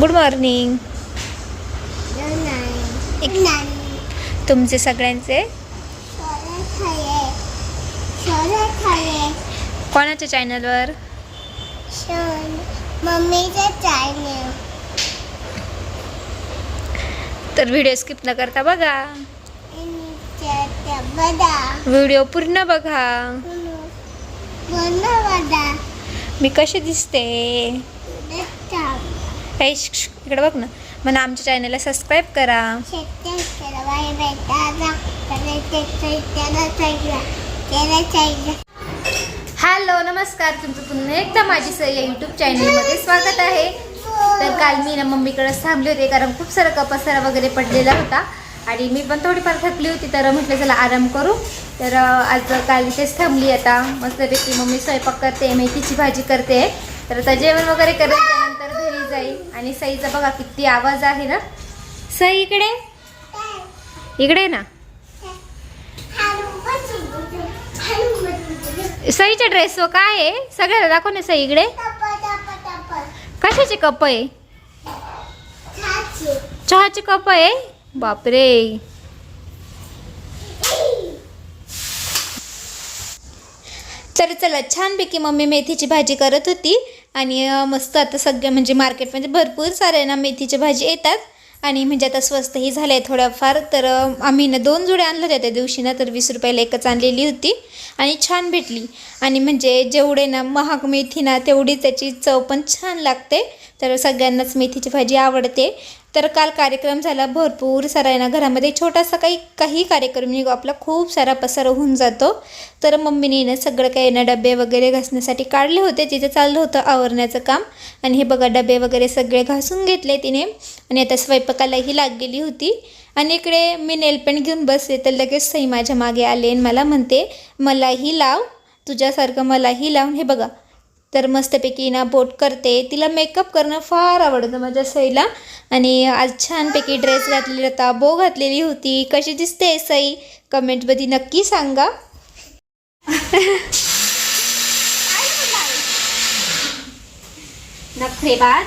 Good morning तुमचे सगळ्यांचे? कोणाच्या चॅनलवर तर व्हिडिओ स्किप न करता बघा. व्हिडिओ पूर्ण बघा. मी कशी दिसते? काही इकडे बघ ना. म्हणा आमच्या चॅनलला सबस्क्राईब करा. हॅलो नमस्कार. तुमचं पुन्हा एकदा माझी या यूट्यूब चॅनलमध्ये स्वागत आहे. तर काल मी ना मम्मीकडेच थांबले होते कारण खूप सारा कपासारा वगैरे पडलेला होता. आणि मी पण थोडीफार थकली होती तर म्हटलं चला आराम करू. तर आज काल इथेच थांबली आता. मस्तपैकी मम्मी स्वयंपाक करते मेथीची भाजी करते. तर आता जेवण वगैरे करेल त्यानंतर जाईल. आणि सईचा बघा किती आवाज आहे ना. सई इकडे. इकडे ये ना. सईच्या ड्रेसवर काय आहे? सगळ्याला दाखव ना सई इकडे. कशाचे कप आहे? चहाचे कप आहे. बापरे. तर चला. छानपैकी मम्मी मेथीची भाजी करत होती. आणि मस्त आता सगळं म्हणजे मार्केटमध्ये भरपूर सारे ना मेथीची भाजी येतात. आणि म्हणजे आता स्वस्तही झालं आहे थोड्याफार तर आम्ही ना दोन जुड्या आणल्या होत्या त्या दिवशी ना तर वीस रुपयाला एकच आणलेली होती. आणि छान भेटली. आणि म्हणजे जेवढे ना महाग मेथी ना तेवढी त्याची चव पण छान लागते. तर सगळ्यांनाच मेथीची भाजी आवडते. तर काल कार्यक्रम झाला भरपूर. सारा आहे ना घरामध्ये छोटासा काही काही कार्यक्रम निघो आपला खूप सारा पसार होऊन जातो. तर मम्मीने ना सगळं काही ना डबे वगैरे घासण्यासाठी काढले होते तिथे चाललं होतं आवरण्याचं काम. आणि हे बघा डबे वगैरे सगळे घासून घेतले तिने. आणि आता स्वयंपाकालाही लाग गेली होती. आणि इकडे मी नेलपेंट घेऊन बसले तर लगेच सई माझ्या मागे आले आणि मला म्हणते मलाही लाव तुझ्यासारखं मलाही लावून हे बघा तर मस्तपैकी ना बोट करते. तिला मेकअप करणं फार आवडतं माझ्या सईला. आणि आज छानपैकी ड्रेस घातलेला होता बो घातलेली होती. कशी दिसते सई? कमेंटमध्ये नक्की सांगा. नखरेबाज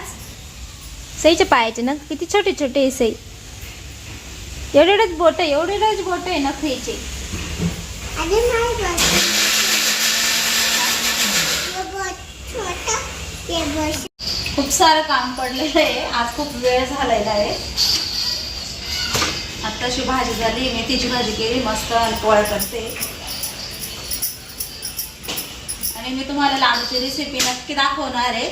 सईच्या पायाचे ना किती छोटे छोटे आहे सई. एवढेच बोट आहे एवढे एवढेच बोट आहे नखरेचे आणि नाही बस छोटा ते बस खूप सारं काम पडलेलं आहे. आज खूप वेळ झालेला आहे. आत्ताशी भाजी झाली मेथीची भाजी केली मस्त आणि पोळ्या करते. आणि मी तुम्हाला लाडूची रेसिपी नक्की दाखवणार आहे.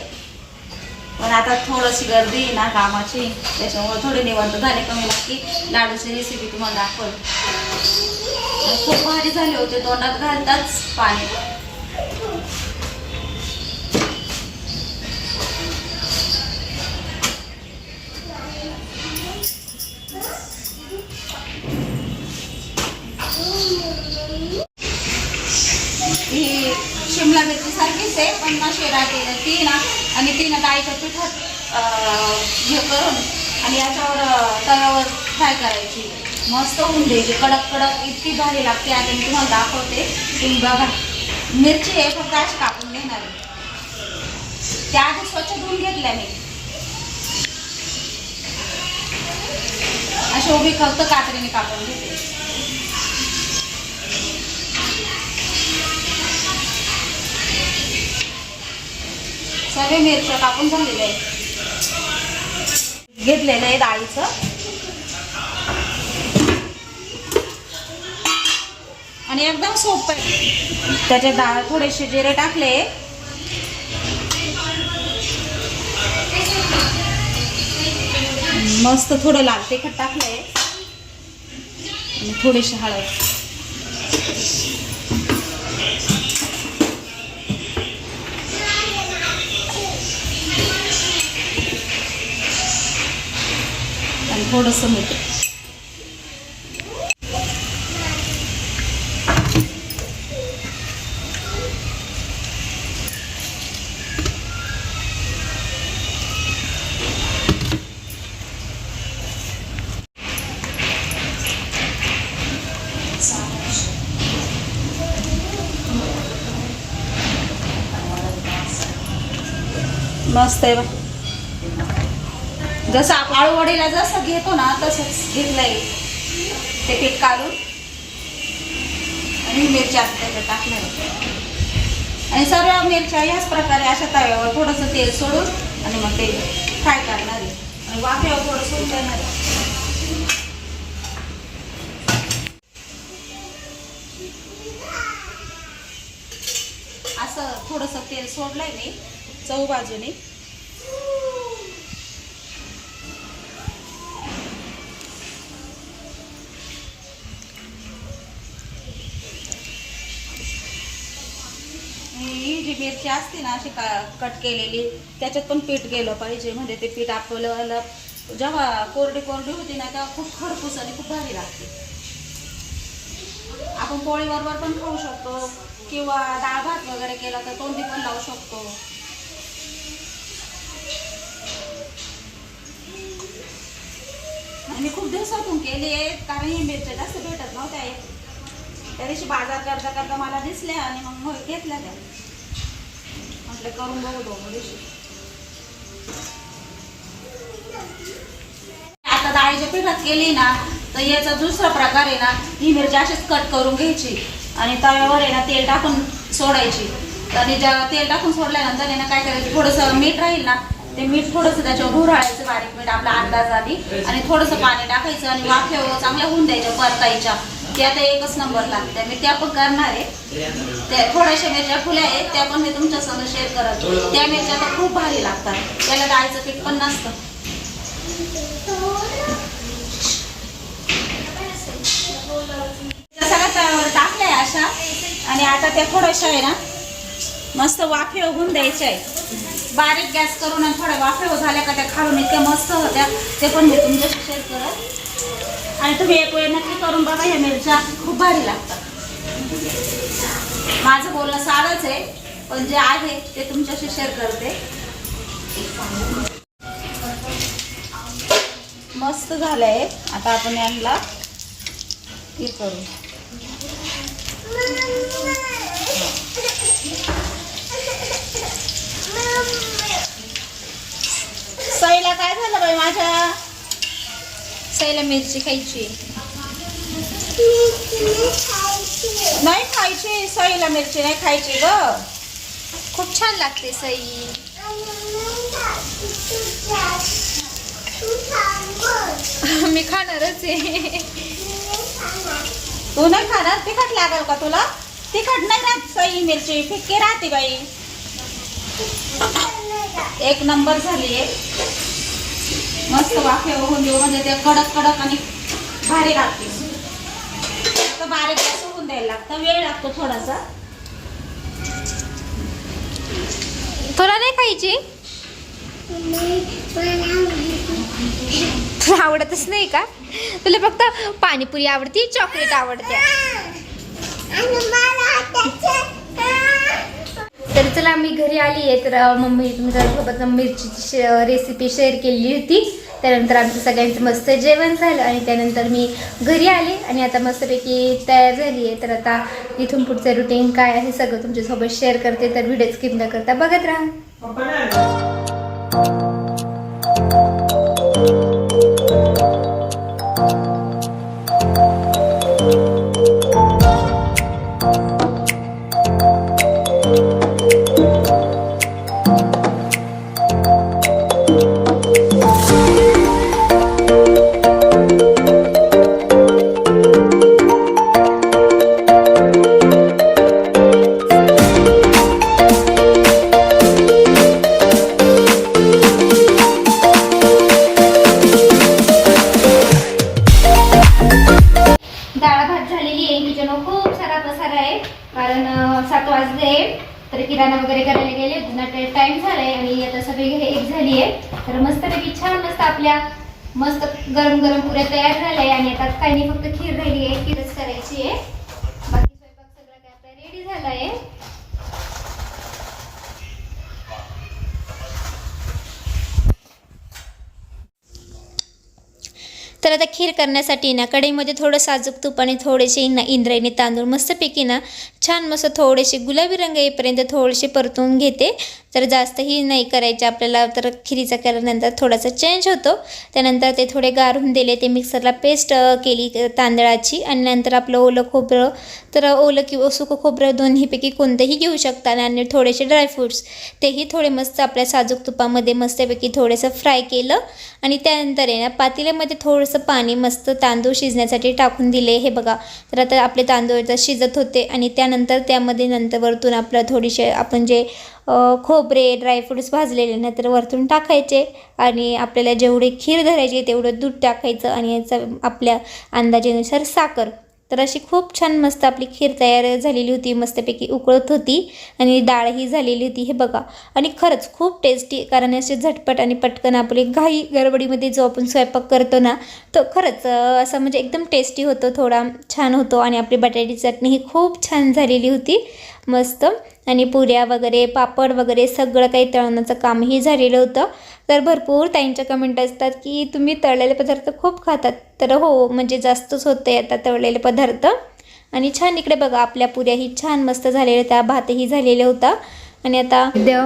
पण आता थोडीशी गर्दी आहे ना कामाची त्याच्यामुळे थोडी निवंत झाले कमी नक्की लाडूची रेसिपी तुम्हाला दाखवल खूप भारी झाले होते तोंडात घालताच पाणी. ही शिमला मिरची सारखीच आहे पण ना शेरा केलं ती ना आणि ती ना डाळीच्या पिठात हे करून आणि याच्यावर तव्यावर फ्राय करायची. मस्त होऊन द्यायची. कडक कडक इतकी भारी लागते. आता मी तुम्हाला दाखवते. तुम्ही बघा. मिरची आहे फक्त अशी कापून देणार त्या आधी स्वच्छ धुवून घेतल्या मी. अशी उभी फक्त कात्रीने कापून घेते. सगळे मिरच्या कापून झालेले आहे घेतलेलं आहे डाळीचं? आणि एकदम सोपं आहे. त्याचे डाळ थोडेसे जिरे टाकले. मस्त थोडं लाल तिखट टाकलंय. आणि थोडीशी हळद. थोडंसं मीठ. मस्त आहे बघ. जसं आपण आळूवडीला जसं घेतो ना तसंच घेतलंय ते पीठ काढून. आणि मिरच्या त्याच्यात टाकणार आणि सर्व मिरच्या याच प्रकारे अशा तव्यावर थोडंसं तेल सोडून आणि मग ते फ्राय करणार आहे. आणि वाफ्यावर थोडं सोडून देणार आहे. असं थोडंसं तेल सोडलंय मी चव बाजूने मिरची असते ना अशी का कट केलेली त्याच्यात पण पीठ गेलं पाहिजे. म्हणजे ते पीठ आपल्याला जेव्हा कोरडी कोरडी होती ना तेव्हा खूप खरपूस आणि खूप भारी लागते. आपण पोळीबरोबर पण खाऊ शकतो. किंवा डाळ भात वगैरे केला तर तोंडी पण लावू शकतो. आणि खूप दिवसातून केली आहे कारण ही मिरच्या जास्त भेटत नव्हत्या. त्या दिवशी बाजार करता करता मला दिसल्या आणि मग घेतल्या त्या. म्हटलं करून बघू दोन दिवशी. आता डाळीच्या पिठात केली ना तर याचा दुसरा प्रकार आहे ना ही मिरची अशीच कट करून घ्यायची आणि तव्यावर आहे ना तेल टाकून सोडायची. आणि ज्या तेल टाकून सोडल्यानंतर आहे ना काय करायचं थोडंसं मीठ राहील ना ते मीठ थोडंसं त्याच्यावर घुराळायचं बारीक मीठ आपला अंदाज आधी. आणि थोडंसं पाणी टाकायचं आणि वाफेवर चांगल्या होऊन द्यायच्या परतायच्या. ते आता एकच नंबर लागते. मी त्या पण करणार आहे. त्या थोड्याशा मिरच्या फुल्या आहेत त्या पण मी तुमच्या संग शेअर करत त्या मिरच्या तर खूप भारी लागतात. त्याला डाळीचं पीठ पण नसतं. सगळ्या टाकल्या अशा. आणि आता त्या थोड्याशा आहे ना मस्त वाफे उघडून द्यायच्या आहे बारीक गॅस करून आणि थोड्या वाफे झाल्या का त्या खालून इतक्या मस्त होत्या. ते पण मी तुमच्याशी शेअर करत आणि तुम्ही एक वेळ नक्की करून बघा ह्या मिरच्या खूप भारी लागतात. माझं बोलणं सारंच आहे पण जे आहे ते तुमच्याशी शेअर करते. मस्त झालंय. आता आपण यांना हे करू. सईला काय झालं बाई माझ्या? सईला मिरची खायची? नाही खायची सईला मिरची नाही खायची ग. खूप छान लागते सई. मी खाणारच आहे. तू नाही खाणार? तिखट लागेल का तुला? तिखट नाही राहत सई मिरची. फिक्की राहते बाई. एक नंबर झाली आहे. मस्त वाफे होऊन देऊ म्हणजे ते कडक कडक आणि भारी लागते. बारीक असं होऊन द्यायला लागतं. वेळ लागतो थोडासा. तुला नाही खायची तुला आवडतच नाही का? तुला फक्त पाणीपुरी आवडती चॉकलेट आवडते. तर चला मी घरी आली आहे तर मम्मी तुमच्यासोबत मिरचीची रेसिपी शेअर केली होती. त्यानंतर आमचं सगळ्यांचं मस्त जेवण झालं आणि त्यानंतर मी घरी आले आणि आता मस्तपैकी तयार झाली आहे. तर आता इथून पुढचं रुटीन काय आहे सगळं तुमच्यासोबत शेअर करते. तर व्हिडिओ स्किप न करता बघत राहा. गेले होते ना ते टाइम झालाय आणि आता सगळी हे एक झाली आहे तर मस्तपैकी छान मस्त आपल्या मस्त गरम गरम पुऱ्या तयार झाल्या आणि आता काही नाही फक्त खीर राहिली आहे खीरच करायची आहे बाकी स्वयंपाक सगळं काय आपला रेडी झाला आहे तर आता खीर करण्यासाठी ना कढईमध्ये थोडं साजूक तूप आणि थोडेसे ना इंद्रायणी तांदूळ मस्तपैकी ना छान मस्त थोडेसे गुलाबी रंग येईपर्यंत थोडेसे परतून घेते. तर जास्तही नाही करायचे. आपल्याला तर खिरीचा केल्यानंतर थोडासा चेंज होतो. त्यानंतर ते थोडे गारून दिले. ते मिक्सरला पेस्ट केली तांदळाची. आणि नंतर आपलं ओलं खोबरं. तर ओलं किंवा सुकं खोबरं दोन्हीपैकी कोणतंही घेऊ शकता. आणि थोडेसे ड्रायफ्रूट्स तेही थोडे मस्त आपल्या साजूक तुपामध्ये मस्तपैकी थोडंसं फ्राय केलं. आणि त्यानंतर आहे ना पातेल्यामध्ये थोडंसं पाणी मस्त तांदूळ शिजण्यासाठी टाकून दिले. हे बघा. तर आता आपले तांदूळ शिजत होते. आणि त्यानंतर त्यामध्ये नंतर वरतून आपलं थोडीसे आपण जे खोबरे ड्रायफ्रूट्स भाजलेले नंतर तर वरतून टाकायचे आणि आपल्याला जेवढी खीर धरायची तेवढं दूध टाकायचं आणि याचा आपल्या अंदाजेनुसार साखर. तर अशी खूप छान मस्त आपली खीर तयार झालेली होती मस्तपैकी उकळत होती आणि डाळही झालेली होती हे बघा. आणि खरंच खूप टेस्टी कारण असे झटपट आणि पटकन आपली घाई गडबडीमध्ये जो आपण स्वयंपाक करतो ना तो खरंच असा असं म्हणजे एकदम टेस्टी होतो थोडा छान होतो आणि आपली बटाटी चटणी ही खूप छान झालेली होती. मस्त. आणि पुऱ्या वगैरे पापड वगैरे सगळं काही तळण्याचं कामही झालेलं होतं. तर भरपूर ताईंच्या कमेंट असतात की तुम्ही तळलेले पदार्थ खूप खातात. तर हो म्हणजे जास्तच होते आता तळलेले पदार्थ. आणि छान इकडे बघा आपल्या पुऱ्याही छान मस्त झालेल्या त्या भातही झालेला होता आणि आता देव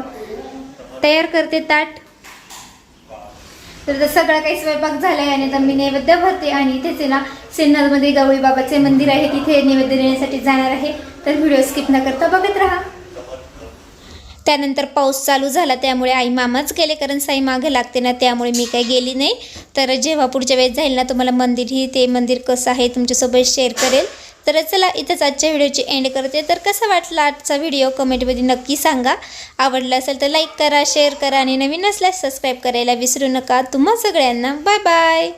तयार करते ताट. तर सगळं काही स्वयंपाक झाला आहे आणि आता मी नैवेद्य भरते आणि इथेच आहे ना सिन्नरमध्ये गवळी बाबाचे मंदिर आहे. तिथे नैवेद्य देण्यासाठी जाणार आहे. तर व्हिडिओ स्किप न करता बघत राहा. त्यानंतर पाऊस चालू झाला त्यामुळे आई मामाच गेले कारण साई मागे लागते ना त्यामुळे मी काही गेली नाही. तर जेव्हा पुढच्या वेळेस जाईल ना तुम्हाला मंदिरही ते मंदिर कसं आहे तुमच्यासोबत शेअर करेल. तर चला इथंच आजच्या व्हिडिओची एंड करते. तर कसा वाटला आजचा व्हिडिओ कमेंटमध्ये नक्की सांगा. आवडला असेल तर लाईक करा शेअर करा आणि नवीन असल्यास सबस्क्राईब करायला विसरू नका. तुम्हा सगळ्यांना बाय बाय